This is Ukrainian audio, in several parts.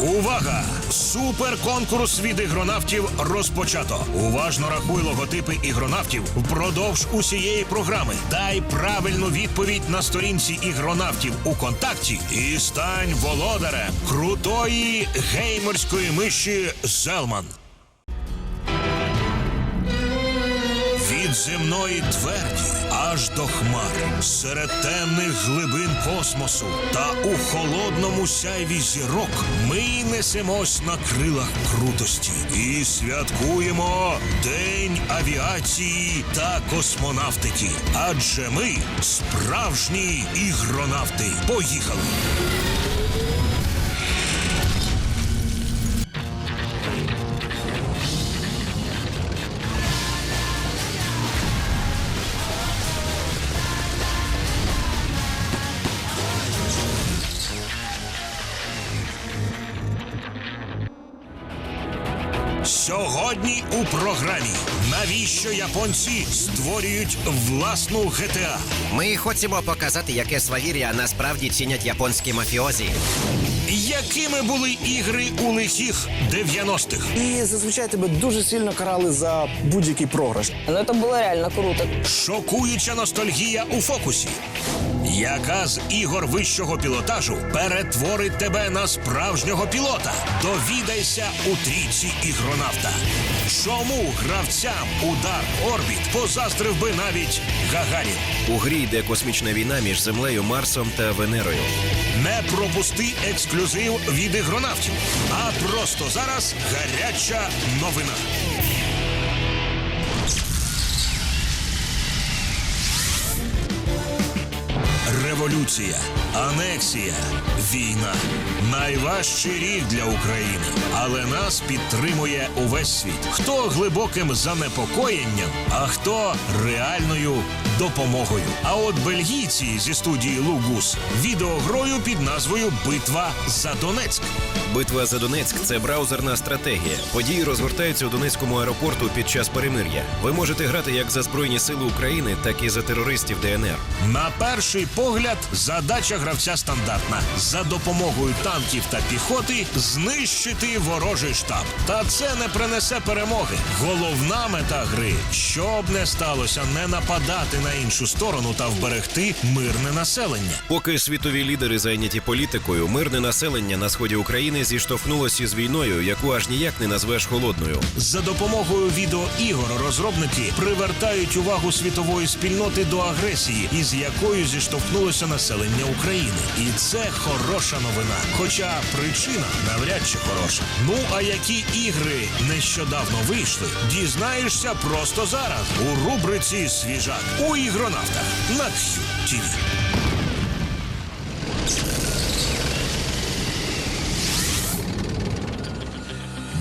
Увага! Суперконкурс від ігронавтів розпочато. Уважно рахуй логотипи ігронавтів впродовж усієї програми. Дай правильну відповідь на сторінці ігронавтів у контакті і стань володарем крутої геймерської миші Зелман. Від земної тверді аж до хмар, серед темних глибин космосу та у холодному сяйві зірок ми несемось на крилах крутості і святкуємо День авіації та космонавтики. Адже ми справжні ігронавти. Поїхали! Сьогодні у програмі навіщо японці створюють власну ГТА? Ми хочемо показати, яке свавір'я насправді цінять японські мафіозі. Якими були ігри у лихих 90-х? І зазвичай тебе дуже сильно карали за будь-який програш. Но это было реально круто. Шокуюча ностальгія у фокусі. Яка з ігор вищого пілотажу перетворить тебе на справжнього пілота? Довідайся у трійці ігронавта. Чому гравцям удар Орбіт позастрив би навіть Гагарін? У грі йде космічна війна між Землею, Марсом та Венерою. Не пропусти ексклюзив від ігронавтів. А просто зараз гаряча новина. Революція, анексія, війна. Найважчий рік для України, але нас підтримує увесь світ. Хто глибоким занепокоєнням, а хто реальною допомогою. А от бельгійці зі студії Лугус відеогрою під назвою Битва за Донецьк. Битва за Донецьк це браузерна стратегія. Події розгортаються у Донецькому аеропорту під час перемир'я. Ви можете грати як за збройні сили України, так і за терористів ДНР. На перший погляд, задача гравця стандартна: за допомогою танків та піхоти знищити ворожий штаб. Та це не принесе перемоги. Головна мета гри, щоб не сталося, не нападати на іншу сторону та вберегти мирне населення. Поки світові лідери зайняті політикою, мирне населення на сході України зіштовхнулося із війною, яку аж ніяк не назвеш холодною. За допомогою відеоігор розробники привертають увагу світової спільноти до агресії, із якою зіштовхнулося населення України. І це хороша новина. Хоча причина навряд чи хороша. Ну а які ігри нещодавно вийшли, дізнаєшся просто зараз у рубриці Свіжак у ігронавтах на QTV.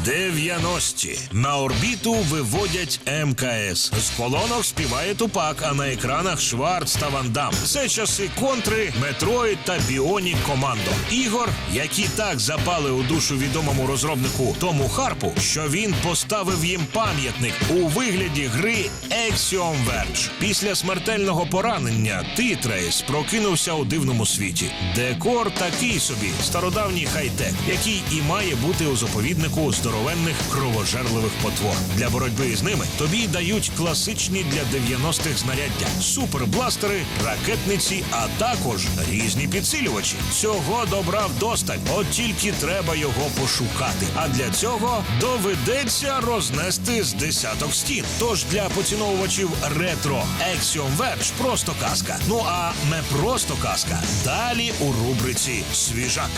90-ті. на орбіту виводять МКС. З колонок співає Тупак, а на екранах Шварц та Ван Дам. Це часи контри, Метроїд та Біонік Командо. Ігор, які так запали у душу відомому розробнику Тому Харпу, що він поставив їм пам'ятник у вигляді гри Axiom Verge. Після смертельного поранення Титрейс прокинувся у дивному світі. Декор такий собі стародавній хай-тек, який і має бути у заповіднику здоровенних кровожерливих потвор. Для боротьби з ними тобі дають класичні для 90-х знаряддя: супербластери, ракетниці, а також різні підсилювачі. Цього добра вдосталь, от тільки треба його пошукати. А для цього доведеться рознести з десяток стін. Тож для поціновувачів ретро Axiom Verge просто казка. Ну а не просто казка. Далі у рубриці Свіжак.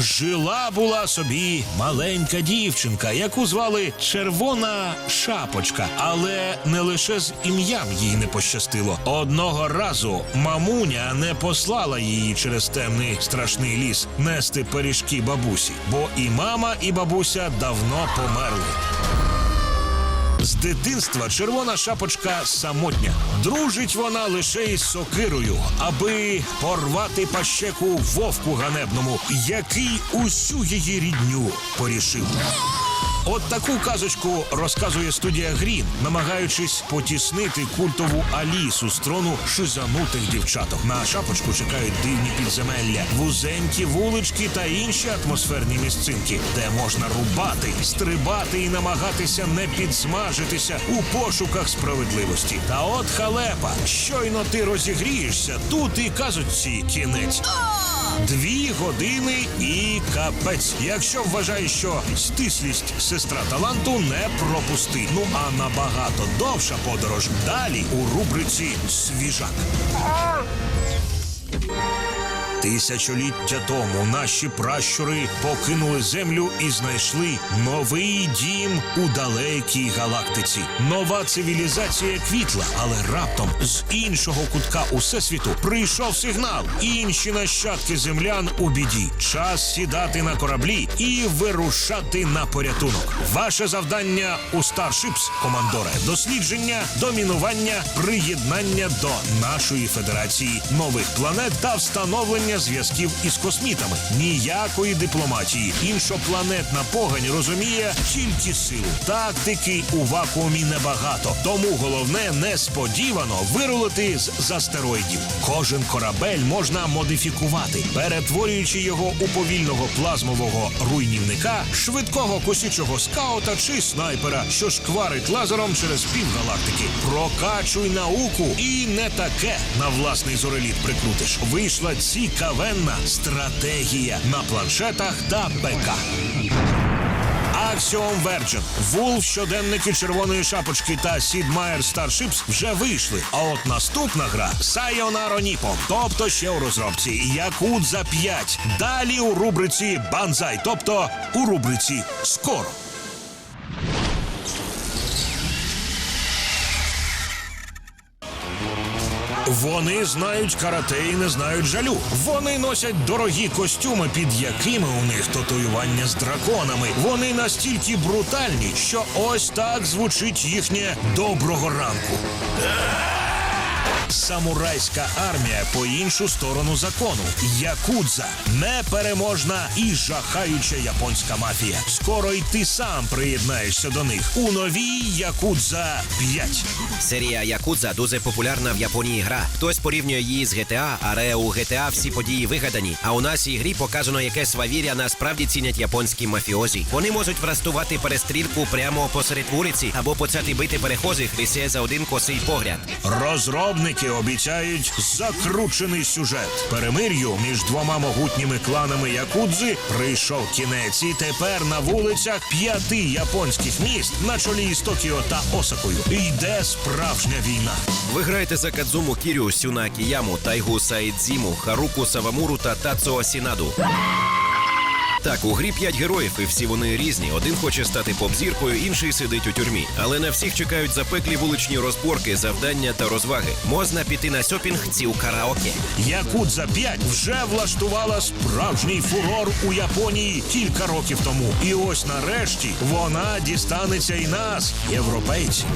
Жила була собі маленька дівчинка, яку звали Червона Шапочка, але не лише з ім'ям їй не пощастило. Одного разу мамуня не послала її через темний страшний ліс нести пиріжки бабусі, бо і мама, і бабуся давно померли. З дитинства червона шапочка самотня. Дружить вона лише із сокирою, аби порвати пащеку вовку ганебному, який усю її рідню порішив. От таку казочку розказує студія Грін, намагаючись потіснити культову Алісу з трону шизанутих дівчаток. На шапочку чекають дивні підземелля, вузенькі вулички та інші атмосферні місцинки, де можна рубати, стрибати і намагатися не підсмажитися у пошуках справедливості. Та от халепа, щойно ти розігрієшся, тут і казочці кінець. Дві години і капець. Якщо вважаєш, що стислість сестра таланту не пропусти. Ну а набагато довша подорож далі у рубриці Свіжак. Тисячоліття тому наші пращури покинули землю і знайшли новий дім у далекій галактиці. Нова цивілізація квітла, але раптом з іншого кутка усесвіту прийшов сигнал. Інші нащадки землян у біді. Час сідати на кораблі і вирушати на порятунок. Ваше завдання у Starships, командоре, дослідження, домінування, приєднання до нашої федерації нових планет та встановлення зв'язків із космітами. Ніякої дипломатії. Іншопланетна погань розуміє тільки силу. Тактики у вакуумі небагато. Тому головне несподівано вирулити з астероїдів. Кожен корабель можна модифікувати, перетворюючи його у повільного плазмового руйнівника, швидкого косючого скаута чи снайпера, що шкварить лазером через півгалактики. Прокачуй науку і не таке на власний зореліт прикрутиш. Вийшла цікавенна стратегія на планшетах та ПК. Axiom Virgin, Вулф, щоденники червоної шапочки та Сід Майер Starships вже вийшли. А от наступна гра Sayonara Nippon, тобто ще у розробці Якудза 5. Далі у рубриці Банзай, тобто у рубриці Скоро. Вони знають карате і не знають жалю. Вони носять дорогі костюми, під якими у них татуювання з драконами. Вони настільки брутальні, що ось так звучить їхнє доброго ранку. Самурайська армія по іншу сторону закону. Якудза непереможна і жахаюча японська мафія. Скоро й ти сам приєднаєшся до них у новій Якудза 5. Серія Якудза дуже популярна в Японії гра. Хтось порівнює її з GTA, але у GTA всі події вигадані. А у нашій грі показано, яке свавір'я насправді цінять японські мафіозі. Вони можуть влаштувати перестрілку прямо посеред вулиці або почати бити перехожих лише за один косий погляд. Розробники обіцяють закручений сюжет. Перемир'ю між двома могутніми кланами Якудзи прийшов кінець, і тепер на вулицях п'яти японських міст на чолі з Токіо та Осакою йде справжня війна. Ви граєте за Кадзуму Кірю, Сюна Кіяму, Тайгу Саїдзіму, Харуку Савамуру та Тацуо Сінаду. Так, у грі п'ять героїв, і всі вони різні. Один хоче стати поп-зіркою, інший сидить у тюрмі. Але на всіх чекають запеклі вуличні розборки, завдання та розваги. Можна піти на сьопінг ці у караоке. Якудза 5 вже влаштувала справжній фурор у Японії кілька років тому. І ось нарешті вона дістанеться і нас, європейців.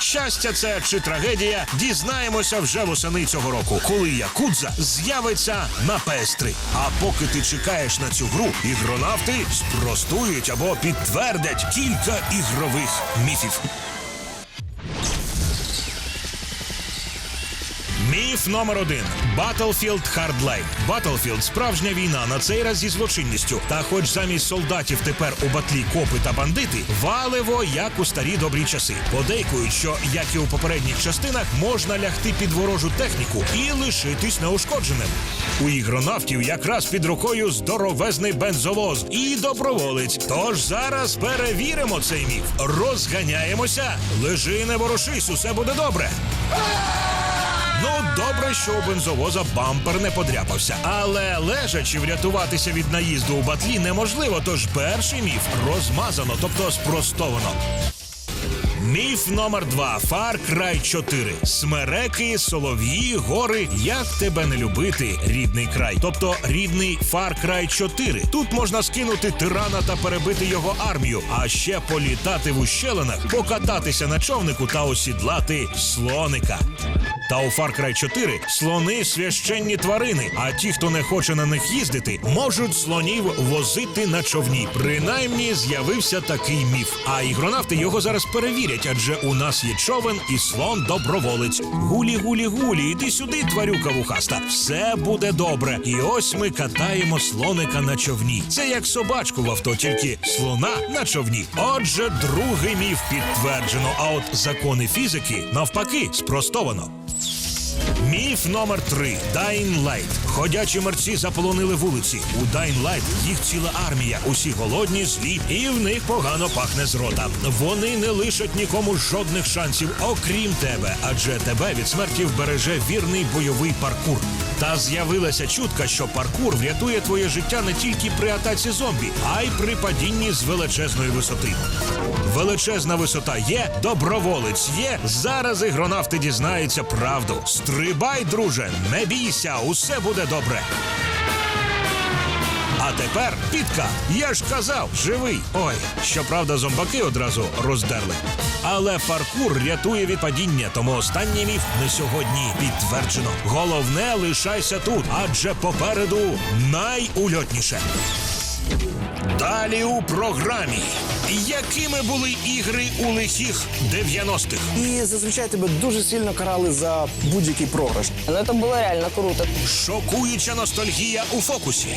Щастя, це чи трагедія, дізнаємося вже восени цього року, коли Якудза з'явиться на PS3. А поки ти чекаєш на цю гру, ігронавти спростують або підтвердять кілька ігрових міфів. Міф номер один Battlefield Hardline. Battlefield – справжня війна на цей раз зі злочинністю. Та хоч замість солдатів тепер у батлі копи та бандити, валиво як у старі добрі часи. Подейкують, що як і у попередніх частинах можна лягти під ворожу техніку і лишитись неушкодженим. У ігронавтів якраз під рукою здоровезний бензовоз і доброволець. Тож зараз перевіримо цей міф. Розганяємося. Лежи, не ворушись, усе буде добре. Ну, добре, що у бензовоза бампер не подряпався. Але лежачи врятуватися від наїзду у батлі неможливо. Тож перший міф розмазано, тобто спростовано. Міф номер два Far Cry 4. Смереки, солов'ї, гори. Як тебе не любити, рідний край. Тобто рідний Far Cry 4. Тут можна скинути тирана та перебити його армію, а ще політати в ущелинах, покататися на човнику та осідлати слоника. Та у Far Cry 4 слони священні тварини. А ті, хто не хоче на них їздити, можуть слонів возити на човні. Принаймні з'явився такий міф. А ігронавти його зараз перевірять, адже у нас є човен і слон доброволець. Гулі, гулі, гулі, іди сюди, тварюка вухаста. Все буде добре. І ось ми катаємо слоника на човні. Це як собачку в авто, тільки слона на човні. Отже, другий міф підтверджено. А от закони фізики навпаки спростовано. Міф номер три Light. Ходячі мерці заполонили вулиці. У Light їх ціла армія. Усі голодні, злі, і в них погано пахне з рота. Вони не лишать нікому жодних шансів, окрім тебе, адже тебе від смерті вбереже вірний бойовий паркур. Та з'явилася чутка, що паркур врятує твоє життя не тільки при атаці зомбі, а й при падінні з величезної висоти. Величезна висота є, доброволець є. Зараз ігронавти дізнаються правду. Стрибай, друже, не бійся, усе буде добре. А тепер підка. Я ж казав, живий. Ой, щоправда, зомбаки одразу роздерли. Але паркур рятує від падіння, тому останній міф не сьогодні підтверджено. Головне лишайся тут, адже попереду найульотніше. Далі у програмі. Якими були ігри у лихих 90-х? І зазвичай тебе дуже сильно карали за будь-який програш. Но это было реально круто. Шокуюча ностальгія у фокусі.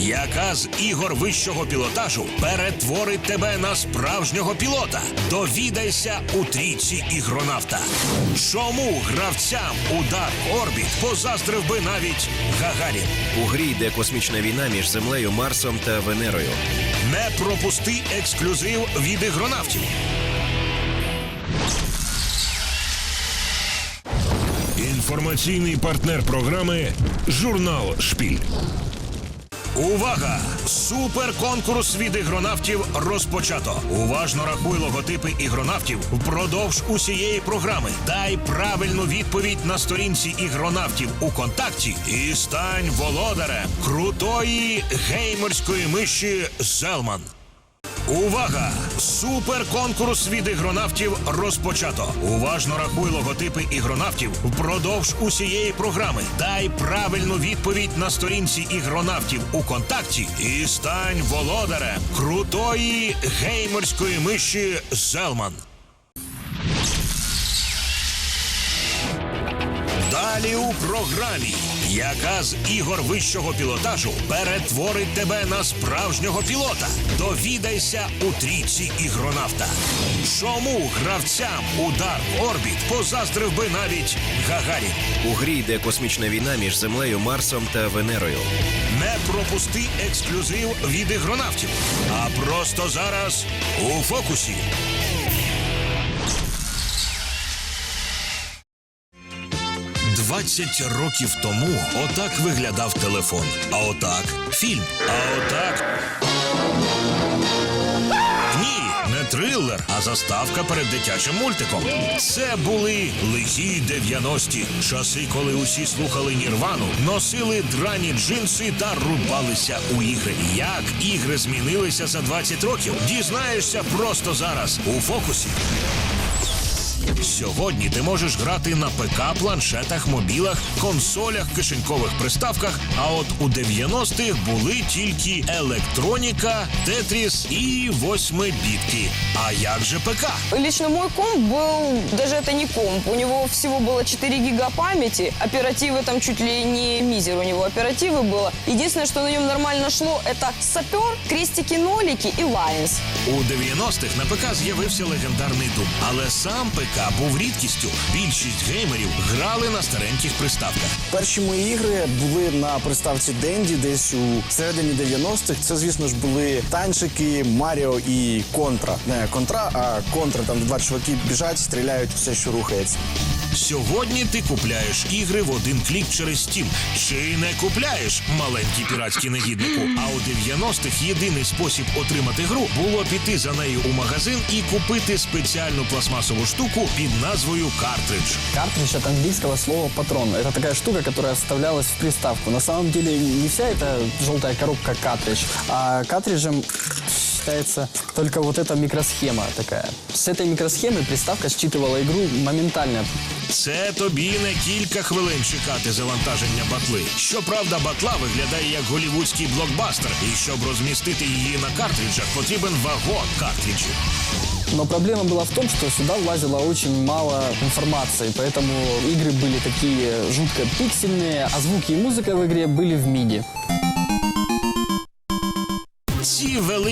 Яка з ігор вищого пілотажу перетворить тебе на справжнього пілота? Довідайся у трійці ігронавта. Чому гравцям у Dark Orbit позаздрив би навіть Гагарін? У грі йде космічна війна між Землею, Марсом та Венерою. Не пропусти ексклюзив від ігронавтів. Інформаційний партнер програми Журнал Шпіль. Увага! Суперконкурс від ігронавтів розпочато. Уважно рахуй логотипи ігронавтів впродовж усієї програми. Дай правильну відповідь на сторінці ігронавтів у контакті і стань володарем крутої геймерської миші Зелман. Увага! Суперконкурс від ігронавтів розпочато. Уважно рахуй логотипи ігронавтів впродовж усієї програми. Дай правильну відповідь на сторінці ігронавтів у контакті і стань володарем крутої геймерської миші Зелман. Далі у програмі, яка з ігор вищого пілотажу перетворить тебе на справжнього пілота. Довідайся у трійці ігронавта. Чому гравцям у Dark Orbit позаздрив би навіть Гагарін? У грі йде космічна війна між Землею, Марсом та Венерою. Не пропусти ексклюзив від ігронавтів. А просто зараз у фокусі. Двадцять років тому отак виглядав телефон. А отак фільм. А отак. Ні, не трилер, а заставка перед дитячим мультиком. Це були лихі 90-ті. Часи, коли усі слухали Нірвану, носили драні джинси та рубалися у ігри. Як ігри змінилися за 20 років? Дізнаєшся просто зараз у фокусі. Сьогодні ти можеш грати на ПК, планшетах, мобілах, консолях, кишенькових приставках. А от у 90-х були тільки електроніка, тетріс і восьмибітки. А як же ПК? Лично мой комп был, даже это не комп, у него всего было 4 гига памяти, оперативы там чуть ли не мизер у него оперативы было. Единственное, что на нем нормально шло, это сапер, крестики-нолики и лайнс. У 90-х на ПК з'явився легендарний Doom, але сам ПК був рідкістю. Більшість геймерів грали на стареньких приставках. Перші мої ігри були на приставці Денді, десь у середині 90-х. Це, звісно ж, були танчики, Маріо і Контра. Не контра, а контра. Там два чуваки біжать, стріляють все, що рухається. Сьогодні ти купляєш ігри в один клік через Steam. Чи не купляєш маленький піратський негіднику? А у 90-х єдиний спосіб отримати гру було піти за нею у магазин і купити спеціальну пластмасову штуку під назвою картридж. Картридж от английского слова патрон. Это такая штука, которая вставлялась в приставку. На самом деле не вся эта желтая коробка картридж, а картриджем считается только вот эта микросхема такая. С этой микросхемы приставка считывала игру моментально. Це тобі не кілька хвилин чекати завантаження батли. Щоправда, батла виглядає як голівудський блокбастер, і щоб розмістити її на картриджах, потрібен вагон картриджів. Но проблема была в том, что сюда влазило очень мало информации, поэтому игры были такие жутко пиксельные, а звуки и музыка в игре были в миди.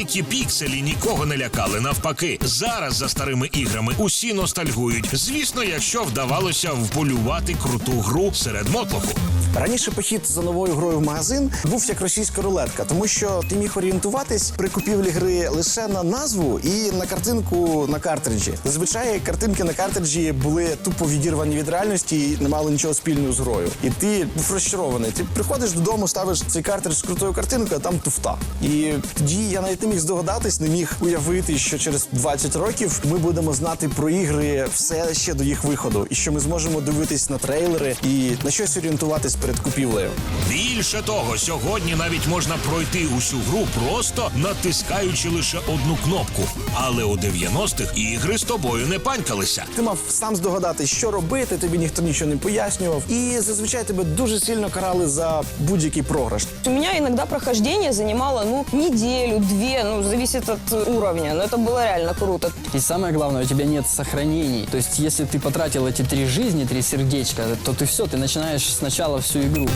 Великі пікселі нікого не лякали. Навпаки, зараз за старими іграми усі ностальгують. Звісно, якщо вдавалося вполювати круту гру серед мотлоху. Раніше похід за новою грою в магазин був як російська рулетка, тому що ти міг орієнтуватись при купівлі гри лише на назву і на картинку на картриджі. Зазвичай картинки на картриджі були тупо відірвані від реальності і не мали нічого спільного з грою. І ти був розчарований. Ти приходиш додому, ставиш цей картридж з крутою картинкою, а там туфта. І тоді я навіть не міг здогадатись, не міг уявити, що через 20 років ми будемо знати про ігри все ще до їх виходу, і що ми зможемо дивитись на трейлери і на щось орієнтуватись перед купівлею. Більше того, сьогодні навіть можна пройти усю гру просто натискаючи лише одну кнопку. Але у 90-х ігри з тобою не панькалися. Ти мав сам здогадатись, що робити, тобі ніхто нічого не пояснював, і зазвичай тебе дуже сильно карали за будь-який програш. У меня иногда прохождение занимало, ну, неделю, две, ну, зависит от э, уровня. Но это было реально круто. И самое главное, у тебя нет сохранений. То есть, если ты потратил эти три жизни, три сердечка, то ты все, ты начинаешь сначала всю игру.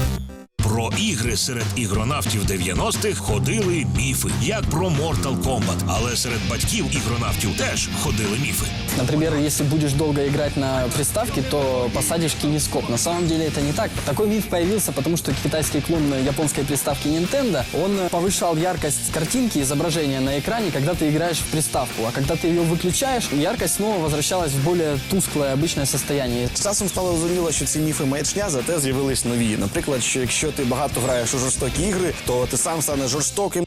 Про ігри серед ігронавтів 90-х ходили міфи, як про Mortal Kombat. Але серед батьків ігронавтів теж ходили міфи. Например, если будешь долго играть на приставке, то посадишь кинескоп. На самом деле это не так. Такой миф появился, потому что китайский клон японской приставки Nintendo, он повышал яркость картинки, изображения на экране, когда ты играешь в приставку. А когда ты ее выключаешь, яркость снова возвращалась в более тусклое, обычное состояние. З часом стало зрозуміло, що ці міфи маячня, зате з'явились нові. Наприклад, що якщо ти багато граєш у жорстокі ігри, то ти сам станеш жорстоким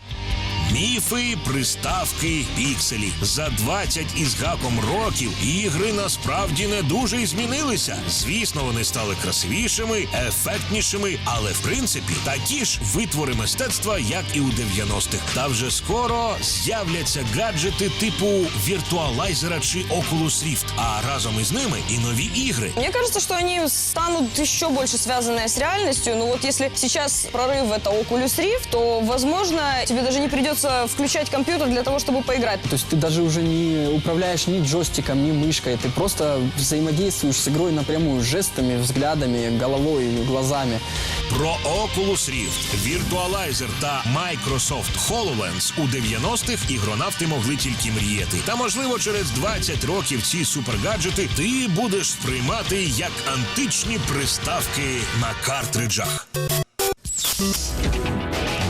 Міфи, приставки, пікселі. За 20 із гаком років ігри насправді не дуже й змінилися. Звісно, вони стали красивішими, ефектнішими, але в принципі такі ж витвори мистецтва, як і у 90-х. Та вже скоро з'являться гаджети типу віртуалайзера чи Oculus Rift, а разом із ними і нові ігри. Мне кажется, что они станут еще больше связанные с реальностью. Ну вот если сейчас прорыв это Oculus Rift, то, возможно, тебе даже не придется включать компьютер для того, чтобы поиграть. То есть ты даже уже не управляешь ни джойстиком, ни мышкой. Ты просто взаимодействуешь с игрой напрямую, жестами, взглядами, головой, глазами. Про Oculus Rift, Virtualizer та Microsoft HoloLens у 90-х ігронавти могли тільки мріяти. Та можливо через 20 років ці супергаджети ти будеш сприймати як античні приставки на картриджах.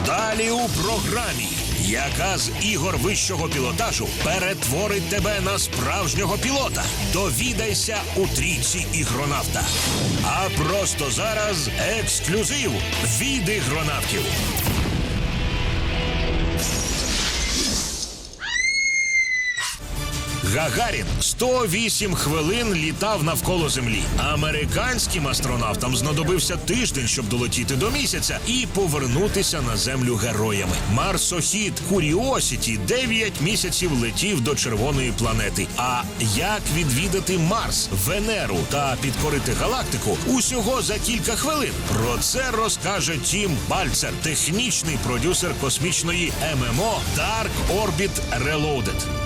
Далі у програмі, яка з ігор вищого пілотажу перетворить тебе на справжнього пілота. Довідайся у трійці ігронавта. А просто зараз ексклюзив від ігронавтів. Гагарін 108 хвилин літав навколо землі. Американським астронавтам знадобився тиждень, щоб долетіти до місяця і повернутися на землю героями. Марсохід Куріосіті 9 місяців летів до червоної планети. А як відвідати Марс, Венеру та підкорити галактику усього за кілька хвилин. Про це розкаже Тім Бальцер, технічний продюсер космічної ММО Dark Orbit Reloaded.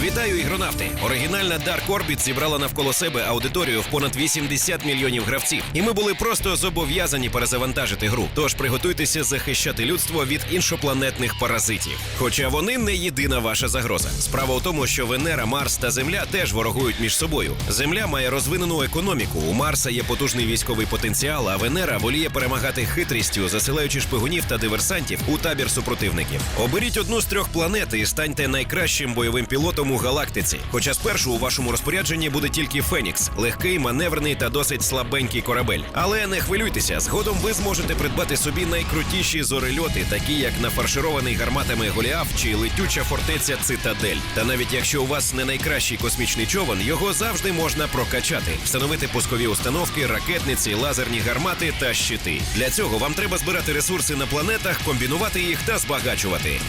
Вітаю, ігронавти! Оригінальна Dark Orbit зібрала навколо себе аудиторію в понад 80 мільйонів гравців, і ми були просто зобов'язані перезавантажити гру. Тож приготуйтеся захищати людство від іншопланетних паразитів. Хоча вони не єдина ваша загроза. Справа у тому, що Венера, Марс та Земля теж ворогують між собою. Земля має розвинену економіку. У Марса є потужний військовий потенціал, а Венера воліє перемагати хитрістю, засилаючи шпигунів та диверсантів у табір супротивників. Оберіть одну з трьох планет і станьте найкращим бойовим пілотом у галактиці. Хоча спершу у вашому розпорядженні буде тільки Фенікс, легкий, маневрений та досить слабенький корабель. Але не хвилюйтеся, згодом ви зможете придбати собі найкрутіші зорильоти, такі як нафарширований гарматами Голіаф чи летюча фортеця Цитадель. Та навіть якщо у вас не найкращий космічний човен, його завжди можна прокачати, встановити пускові установки, ракетниці, лазерні гармати та щити. Для цього вам треба збирати ресурси на планетах, комбінувати їх та збагачувати.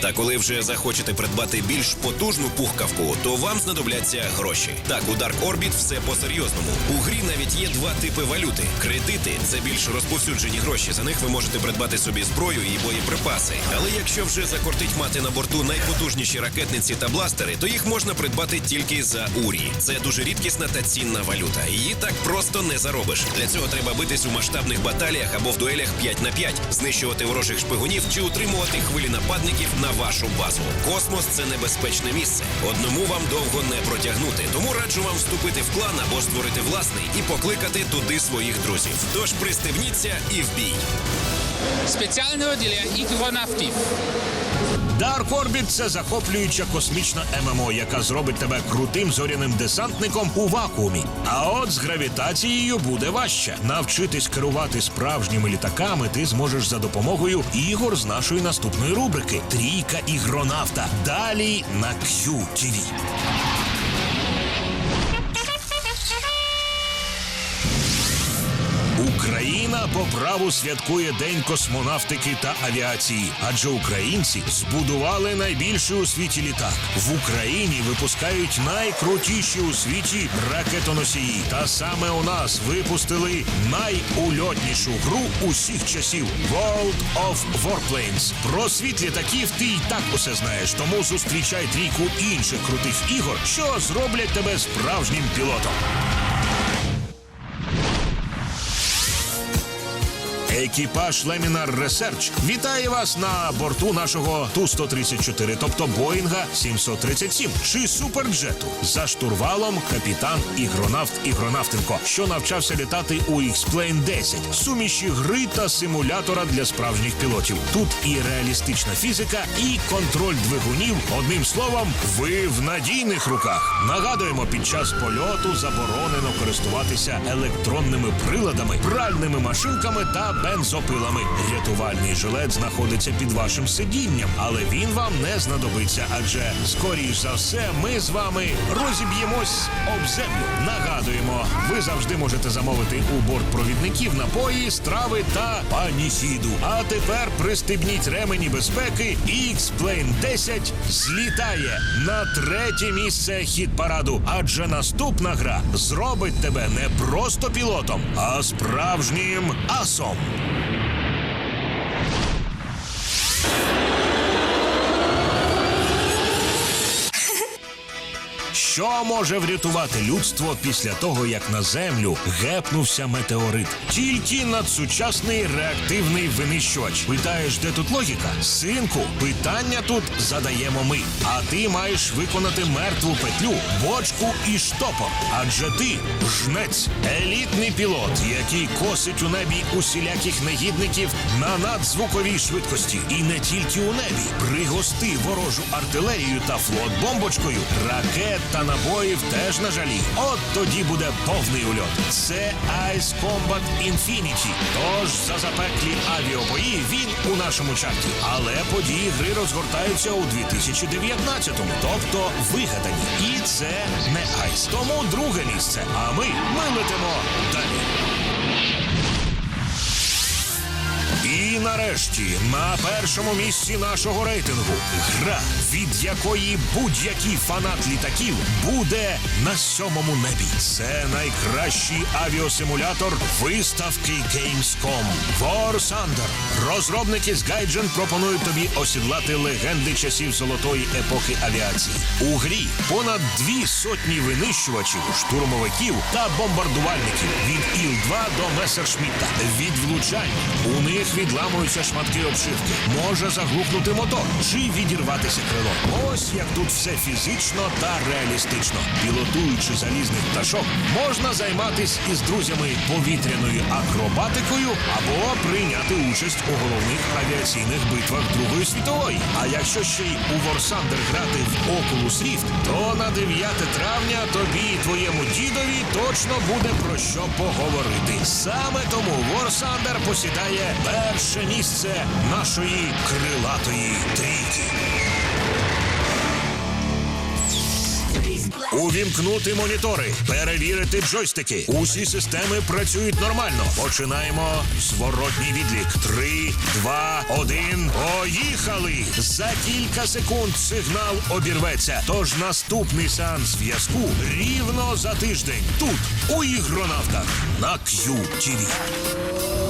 Та коли вже захочете придбати більш потужну пухкавку, то вам знадобляться гроші. Так, у Dark Orbit все по-серйозному. У грі навіть є два типи валюти: кредити це більш розповсюджені гроші. За них ви можете придбати собі зброю і боєприпаси. Але якщо вже закортить мати на борту найпотужніші ракетниці та бластери, то їх можна придбати тільки за урі. Це дуже рідкісна та цінна валюта. Її так просто не заробиш. Для цього треба битись у масштабних баталіях або в дуелях 5 на 5, знищувати ворожих шпигунів чи утримувати хвилі нападників на вашу базу. Космос це небезпечне місце. Одному вам довго не протягнути. Тому раджу вам вступити в клан або створити власний і покликати туди своїх друзів. Тож пристебніться і в бій. Спеціальне відділення ігронавтів. Dark Orbit – це захоплююча космічна ММО, яка зробить тебе крутим зоряним десантником у вакуумі. А от з гравітацією буде важче. Навчитись керувати справжніми літаками ти зможеш за допомогою ігор з нашої наступної рубрики Трійка ігронавта. Далі на QTV. Україна по праву святкує День космонавтики та авіації, адже українці збудували найбільший у світі літак. В Україні випускають найкрутіші у світі ракетоносії. Та саме у нас випустили найульотнішу гру усіх часів World of Warplanes. Про світ літаків ти й так усе знаєш, тому зустрічай трійку інших крутих ігор, що зроблять тебе справжнім пілотом. Екіпаж Лемінар Research вітає вас на борту нашого Ту-134, тобто Боїнга 737 чи Суперджету. За штурвалом капітан ігронавт Ігронавтенко, що навчався літати у X-Plane 10, суміші гри та симулятора для справжніх пілотів. Тут і реалістична фізика, і контроль двигунів. Одним словом, ви в надійних руках. Нагадуємо, під час польоту заборонено користуватися електронними приладами, пральними машинками та бензопилами. Рятувальний жилет знаходиться під вашим сидінням, але він вам не знадобиться, адже скоріш за все ми з вами розіб'ємось об землю. Нагадуємо, ви завжди можете замовити у бортпровідників напої, страви та паніхіду. А тепер пристебніть ремені безпеки. X-Plane 10 злітає на третє місце хіт параду, адже наступна гра зробить тебе не просто пілотом, а справжнім асом. Що може врятувати людство після того, як на землю гепнувся метеорит? Тільки надсучасний реактивний винищувач. Питаєш, де тут логіка? Синку, питання тут задаємо ми. А ти маєш виконати мертву петлю, бочку і штопор. Адже ти жнець, елітний пілот, який косить у небі усіляких негідників на надзвуковій швидкості. І не тільки у небі. Пригости ворожу артилерію та флот бомбочкою, ракет набоїв теж на жалі. От тоді буде повний ульот. Це Ice Combat Infinity. Тож за запеклі авіабої він у нашому чарті. Але події гри розгортаються у 2019-му, тобто вигадані. І це не Ice. Тому друге місце. А ми, ми летимо далі. Нарешті на першому місці нашого рейтингу гра, від якої будь-який фанат літаків буде на сьомому небі. Це найкращий авіасимулятор виставки Gamescom War Thunder. Розробники з Gaijin пропонують тобі осідлати легенди часів золотої епохи авіації. У грі понад дві сотні винищувачів, штурмовиків та бомбардувальників від Іл-2 до Месершмітта. Від влучань у них відламуються шматки обшивки. Може заглухнути мотор чи відірватися крило. Ось як тут все фізично та реалістично. Пілотуючи залізних пташок, можна займатися із друзями повітряною акробатикою або прийняти участь у головних авіаційних битвах Другої світової. А якщо ще й у Thunder грати в Oculus Rift, то на 9 травня тобі і твоєму дідові точно буде про що поговорити. Саме тому Thunder посідає перше місце нашої крилатої трійки. Увімкнути монітори, перевірити джойстики. Усі системи працюють нормально. Починаємо зворотній відлік. Три, два, один. Поїхали! За кілька секунд сигнал обірветься. Тож наступний сеанс зв'язку рівно за тиждень. Тут, у ігронавтах, на QTV.